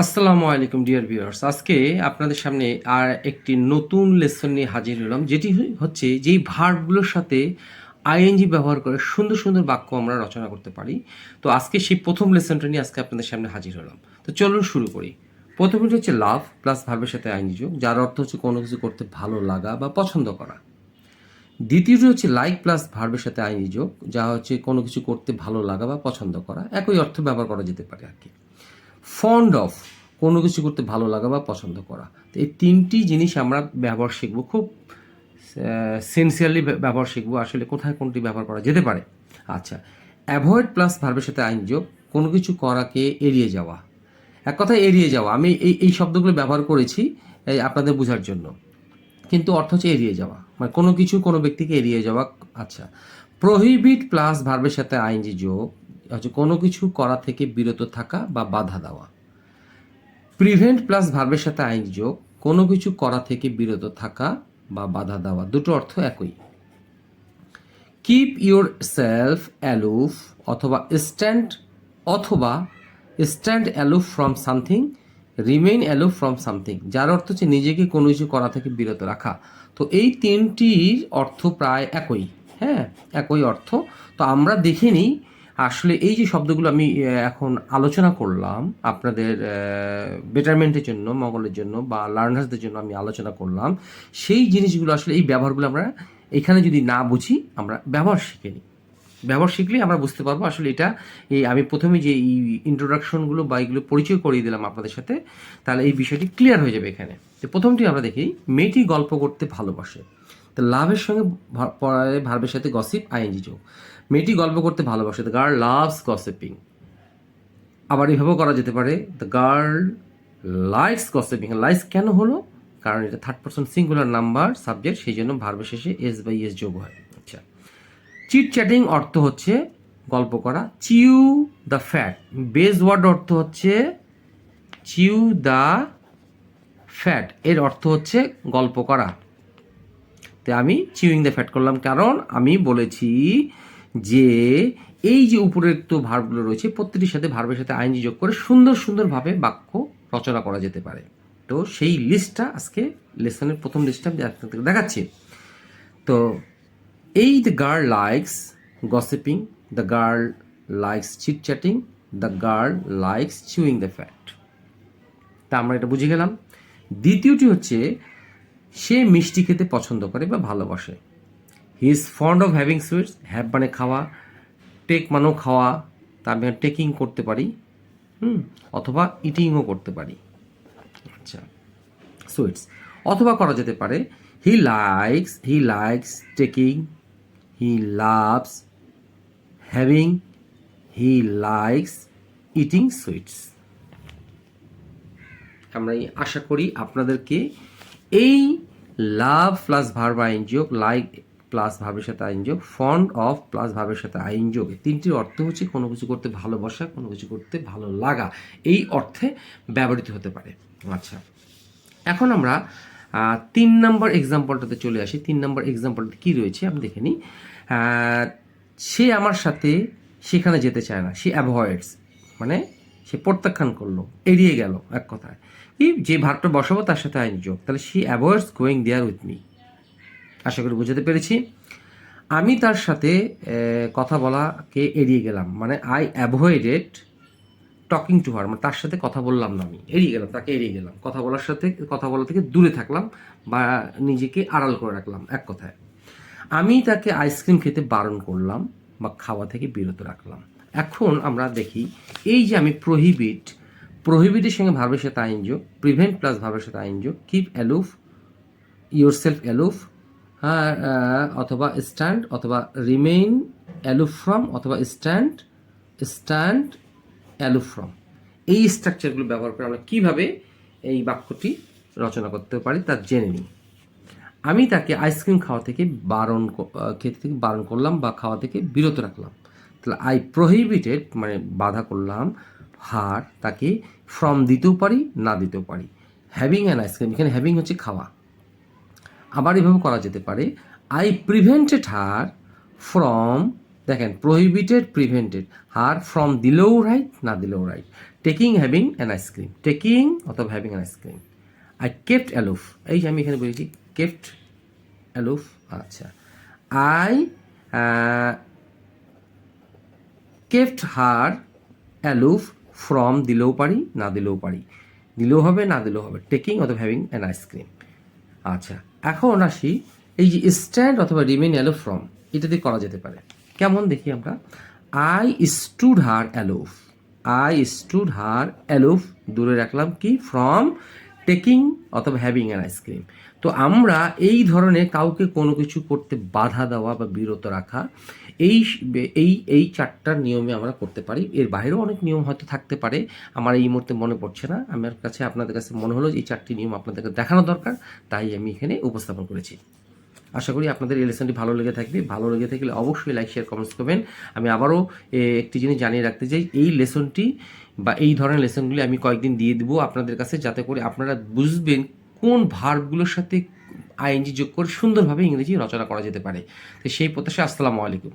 আসসালামু আলাইকুম, dear viewers. আজকে আপনাদের সামনে আর একটি নতুন লেসন নিয়ে হাজির হলাম, যেটি হচ্ছে যেই ভার্বগুলোর সাথে আইএনজি ব্যবহার করে সুন্দর সুন্দর বাক্য আমরা রচনা করতে পারি। তো আজকে সেই প্রথম লেসনটা নিয়ে আজকে আপনাদের সামনে হাজির হলাম। তো চলুন শুরু করি। প্রথমটি হচ্ছে লাভ প্লাস ভার্বের সাথে আইএনজি যোগ, যার অর্থ হচ্ছে কোনো কিছু করতে ভালো লাগা বা পছন্দ করা। দ্বিতীয়টি হচ্ছে লাইক প্লাস ভার্বের সাথে আইনি যোগ, যা হচ্ছে কোনো কিছু করতে ভালো লাগা বা পছন্দ করা। একই অর্থ ব্যবহার করা যেতে পারে আর কি। ফন্ড অফ কোনো কিছু করতে ভালো লাগা বা পছন্দ করা। তো এই তিনটি জিনিস আমরা ব্যবহার শিখব, খুব সেন্সিয়ারলি ব্যবহার শিখব আসলে কোথায় কোনটি ব্যবহার করা যেতে পারে। আচ্ছা অ্যাভয়েড প্লাস ভার্বের সাথে আইন যোগ কোনো কিছু করাকে এড়িয়ে যাওয়া। এক কথায় এড়িয়ে যাওয়া, আমি এই এই শব্দগুলো ব্যবহার করেছি আপনাদের বোঝার জন্য। কিন্তু অর্থ হচ্ছে এড়িয়ে যাওয়া মানে কোনো কিছু কোনো ব্যক্তিকে এড়িয়ে যাওয়া। আচ্ছা প্রহিবিট প্লাস ভার্বের সাথে আইনজি যোগ হচ্ছে কোনো কিছু করা থেকে বিরত থাকা বা বাধা দেওয়া। প্রিভেন্ট প্লাস ভার্বের সাথে আইন যোগ, কোনো কিছু করা থেকে বিরত থাকা বা বাধা দেওয়া, দুটো অর্থ একই। কিপ ইউর সেলফ অ্যালুফ অথবা স্ট্যান্ড অথবা stand aloof from something remain aloof from something যার অর্থ হচ্ছে নিজেকে কোনো কিছু করা থেকে বিরত রাখা। তো এই তিনটির অর্থ প্রায় একই হ্যাঁ একই অর্থ। তো আমরা দেখে নিই আসলে এই যে শব্দগুলো আমি এখন আলোচনা করলাম, আপনাদের বেটারমেন্টের জন্য, মঙ্গলের জন্য বা লার্নার্সদের জন্য আমি আলোচনা করলাম, সেই জিনিসগুলো আসলে এই ব্যবহারগুলো আমরা এখানে যদি না বুঝি, আমরা ব্যবহার শিখে নিই। ব্যবহার শিখলে আমরা বুঝতে পারব আসলে এটা, এই আমি প্রথমে যে এই ইন্ট্রোডাকশনগুলো বা এগুলো পরিচয় করিয়ে দিলাম আপনাদের সাথে, তাহলে এই বিষয়টি ক্লিয়ার হয়ে যাবে এখানে। তো প্রথমটি আমরা দেখি, মেয়েটি গল্প করতে ভালোবাসে। তো লাভের সঙ্গে ভার্বের সাথে গসিপ আইএনজি যোগ। মেয়েটি গল্প করতে ভালোবাসে দ্য গার্ল লাভস গসিপিং আবার এভাবেও করা যেতে পারে the girl likes gossiping likes কেন হলো? কারণ এটা third person singular number subject সেই জন্য ভার্বের শেষে এস বাই এস যোগ হয়। আচ্ছা চিট চ্যাটিং অর্থ হচ্ছে গল্প করা chew the fat base word অর্থ হচ্ছে চিউ দ্য ফ্যাট এর অর্থ হচ্ছে গল্প করা। তো আমি চিউইং দ্য ফ্যাট করলাম, কারণ আমি বলেছি যে এই যে উপরোক্ত ভার্বগুলো রয়েছে, প্রত্যেকটির সাথে ভার্বের সাথে আইনজি যোগ করে সুন্দর সুন্দরভাবে বাক্য রচনা করা যেতে পারে। তো সেই লিস্টটা আজকে লেসনের প্রথম লিস্টটা আমি আপনাদেরকে দেখাচ্ছি। তো এই the girl likes gossiping the girl likes chit chatting the girl likes chewing the fat তা আমরা এটা বুঝে গেলাম। দ্বিতীয়টি হচ্ছে, সে মিষ্টি খেতে পছন্দ করে বা ভালোবাসে। He is fond of having sweets have মানে খাওয়া টেক মানেও খাওয়া তা আমি টেকিং করতে পারি, হুম, অথবা ইটিংও করতে পারি। আচ্ছা সুইটস অথবা করা যেতে পারে he likes he likes taking he loves having he likes eating sweets আমরা আশা করি আপনাদেরকে এই লাভ প্লাস ভার্ব যোগ লাইক প্লাস ভাবের সাথে আইন যোগ ফন্ড অফ প্লাস ভাবের সাথে আইন যোগ। এই তিনটির অর্থ হচ্ছে কোনো কিছু করতে ভালোবাসা, কোনো কিছু করতে ভালো লাগা এই অর্থে ব্যবহৃত হতে পারে। আচ্ছা। এখন আমরা তিন নম্বর এক্সাম্পলটাতে চলে আসি। তিন নম্বর এক্সাম্পলটা কী রয়েছে আমি দেখে নিই। সে আমার সাথে সেখানে যেতে চায় না। সে অ্যাভয়েডস মানে সে প্রত্যাখ্যান করল, এড়িয়ে গেল এক কথায়। কি যে ভাবটা বসাবো তার সাথে আইন যোগ, তাহলে she avoids going there with me আশা করি বুঝাতে পেরেছি। আমি তার সাথে কথা বলাকে এড়িয়ে গেলাম। মানে I avoided talking to her মানে তার সাথে কথা বললাম না আমি, এড়িয়ে গেলাম, তাকে এড়িয়ে গেলাম। কথা বলার সাথে, কথা বলা থেকে দূরে থাকলাম বা নিজেকে আড়াল করে রাখলাম, এক কথায়। আমি তাকে আইসক্রিম খেতে বারণ করলাম বা খাওয়া থেকে বিরত রাখলাম। এখন আমরা দেখি, এই যে আমি প্রহিবিট প্রহিবিটের সঙ্গে ভার্বের সাথে আইন যোগ প্রিভেন্ট প্লাস ভার্বের সাথে আইন যোগ keep aloof yourself aloof অথবা স্ট্যান্ড অথবা রিমেইন অ্যালুফ ফ্রম অথবা স্ট্যান্ড স্ট্যান্ড অ্যালুফ ফ্রম এই স্ট্রাকচারগুলো ব্যবহার করে আমরা কীভাবে এই বাক্যটি রচনা করতে পারি তা জেনে নিই। আমি তাকে আইসক্রিম খাওয়া থেকে বারণ খেতে থেকে বারণ করলাম বা খাওয়া থেকে বিরত রাখলাম। তাহলে আই প্রহিবিটেড মানে বাধা করলাম হার তাকে ফ্রম দিতেও পারি, না দিতেও পারি। হ্যাভিং অ্যান আইসক্রিম এখানে হ্যাভিং হচ্ছে খাওয়া। আবার এভাবে করা যেতে পারে। আই প্রিভেন্টেড হার ফ্রম দেখেন প্রহিবিটেড প্রিভেন্টেড হার ফ্রম দিলেও রাইট না দিলেও right taking having an ice cream taking অথবা having an ice cream I kept aloof এই আমি এখানে বলেছি কেপ্ট অ্যালুফ আচ্ছা। I kept her aloof from দিলেও পারি, না দিলেও পারি। দিলেও হবে, না দিলেও হবে। টেকিং অথবা হ্যাভিং অ্যান আইসক্রিম আচ্ছা এখন আসি এই যে স্ট্যান্ড অথবা রিমেন অ্যালো ফ্রম এটা দিয়ে করা যেতে পারে। কেমন দেখি আমরা? I stood her aloof I stood her aloof দূরে রাখলাম কি? ফ্রম টেকিং অথবা হ্যাভিং অ্যান আইসক্রিম তো আমরা এই ধরনের কাউকে কোনো কিছু করতে বাধা দেওয়া বা বিরত রাখা, এই এই এই চারটার নিয়মে আমরা করতে পারি। এর বাইরেও অনেক নিয়ম হয়তো থাকতে পারে। আমার এই মুহূর্তে মনে পড়ছে না। আমার কাছে, আপনাদের কাছে মনে হলো যে এই চারটি নিয়ম আপনাদেরকে দেখানো দরকার। তাই আমি এখানে উপস্থাপন করেছি। আশা করি আপনাদের এই লেসনটি ভালো লেগে থাকবে। ভালো লেগে থাকলে অবশ্যই লাইক শেয়ার কমেন্টস করবেন। আমি আবারও একটি জিনিস জানিয়ে রাখতে চাই। এই লেসনটি বা এই ধরনের লেসনগুলি আমি কয়েকদিন দিয়ে দেবো আপনাদের কাছে যাতে করে আপনারা বুঝবেন কোন ভার্বগুলোর সাথে আইএনজি যোগ করে সুন্দরভাবে ইংরেজি রচনা করা যেতে পারে। তো সেই প্রত্যাশা আসসালামু আলাইকুম।